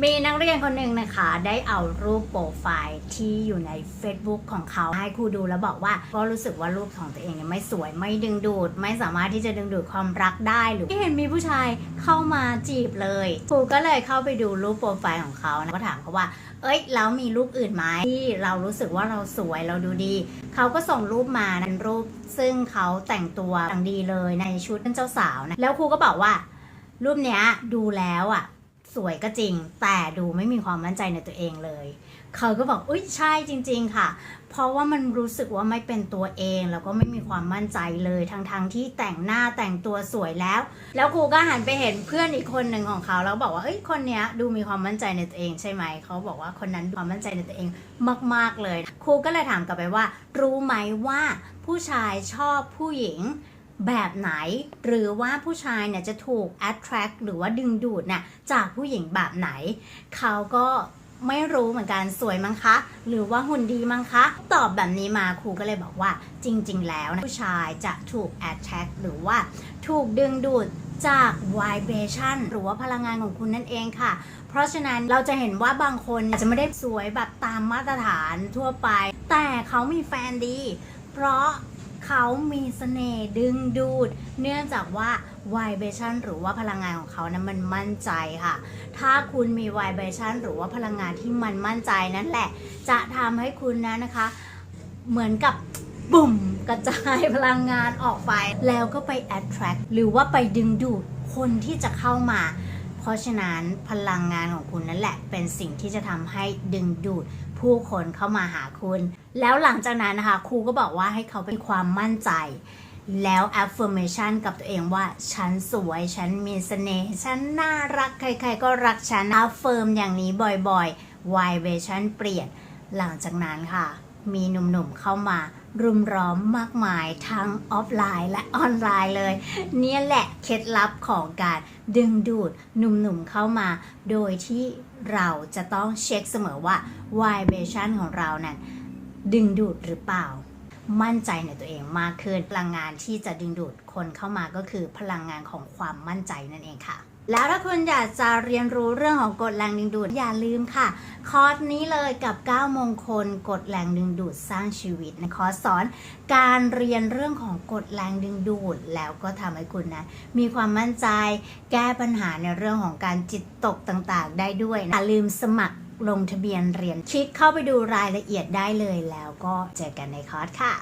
มีนักเรียนคนหนึ่งนะคะ ได้เอารูปโปรไฟล์ที่อยู่ใน Facebook ของเขาให้ครูดูแล้วบอกว่าก็รู้สึกว่ารูปของตัวเองเนี่ยไม่สวยไม่ดึงดูด ไม่สามารถที่จะดึงดูดความรักได้หรือที่เห็นมีผู้ชายเข้ามาจีบเลยครูก็เลยเข้าไปดูรูปโปรไฟล์ของเขานะก็ถามเขาว่า เอ้ยแล้วมีรูปอื่นไหมที่เรารู้สึกว่าเราสวยเราดูดี เขาก็ส่งรูปมาเป็นรูป ซึ่งเขาแต่งตัวอย่างดีเลยในชุดเจ้าสาวนะแล้วครูก็บอกว่า รูปเนี้ยดูแล้วอะ สวยก็จริง แต่ดูไม่มีความมั่นใจในตัวเองเลย เขาก็บอกอุ้ยใช่จริง ๆ ค่ะ เพราะว่ามันรู้สึกว่าไม่เป็นตัวเอง แล้วก็ไม่มีความมั่นใจเลยทั้งๆทที่แต่งหน้าแต่งตัวสวยแล้ว แล้วครูก็หันไปเห็นเพื่อนอีกคนหนึ่งของเขาแล้วบอกว่าเอ้ยคนเนี้ยดูมีความมั่นใจในตัวเองใช่ไหมเขาบอกว่าคนนั้นความมั่นใจในตัวเองมาก ๆเลย ครูก็เลยถามกลับไปว่า รู้ไหมว่าผู้ชายชอบผู้หญิง แบบไหน หรือว่าผู้ชายเนี่ยจะถูก attract หรือว่าดึงดูดเนี่ยจากผู้หญิงแบบไหน เขาก็ไม่รู้เหมือนกันสวยมั้งคะ หรือว่าหุ่นดีมั้งคะ ตอบแบบนี้มาครูก็เลยบอกว่า จริง ๆ แล้วนะผู้ชายจะถูก attract หรือว่าถูกดึงดูดจาก vibration หรือว่าพลังงานของคุณนั่นเองค่ะ เพราะฉะนั้นเราจะเห็นว่าบางคนจะไม่ได้สวยแบบตามมาตรฐานทั่วไป แต่เขามีแฟนดี เพราะ เขามีเสน่ห์ดึงดูด เนื่องจากว่า vibration หรือว่าพลังงานของเขานั้นมันมั่นใจค่ะ ถ้าคุณมี vibration หรือว่าพลังงานที่มันมั่นใจนั่นแหละ จะทำให้คุณนะนะคะ เหมือนกับบุ่มกระจายพลังงานออกไป แล้วก็ไป attract หรือว่าไปดึงดูดคนที่จะเข้ามา เพราะฉะนั้นพลังงานของคุณนั่นแหละ เป็นสิ่งที่จะทำให้ดึงดูด ผู้คนเข้ามาหาคุณ แล้วหลังจากนั้นนะคะครูก็บอกว่าให้เขาเป็นความมั่นใจ แล้ว affirmation กับตัวเองว่า ฉันสวย ฉันมีเสน่ห์ ฉันน่ารัก ใครๆ ก็รักฉัน affirm อย่างนี้บ่อยๆ vibration เปลี่ยน หลังจากนั้นค่ะ มีหนุ่มๆเข้ามารุมร้อมมากมายทั้งออฟไลน์และออนไลน์เลย เนี่ยแหละเคล็ดลับของการดึงดูดหนุ่มๆเข้ามา โดยที่เราจะต้องเช็คเสมอว่า vibration ของเรานั้นดึงดูดหรือเปล่า มั่นใจในตัวเองมากขึ้นพลังงานที่จะดึงดูดคนเข้ามาก็คือพลังงานของความมั่นใจนั่นเองค่ะ แล้วถ้าคุณอยากจะเรียนรู้เรื่องของกฎแรงดึงดูดอย่าลืมค่ะ คอร์สนี้เลยกับ 9 มงคลกฎแรงดึงดูดสร้างชีวิตนะคอร์สสอนการเรียนเรื่องของกฎแรงดึงดูด แล้วก็ทำให้คุณนะ มีความมั่นใจแก้ปัญหาในเรื่องของการจิตตกต่างๆ ได้ด้วยนะอย่าลืมสมัครลงทะเบียนเรียนคลิกเข้าไปดูรายละเอียดได้เลยแล้วก็เจอกันในคอร์สค่ะ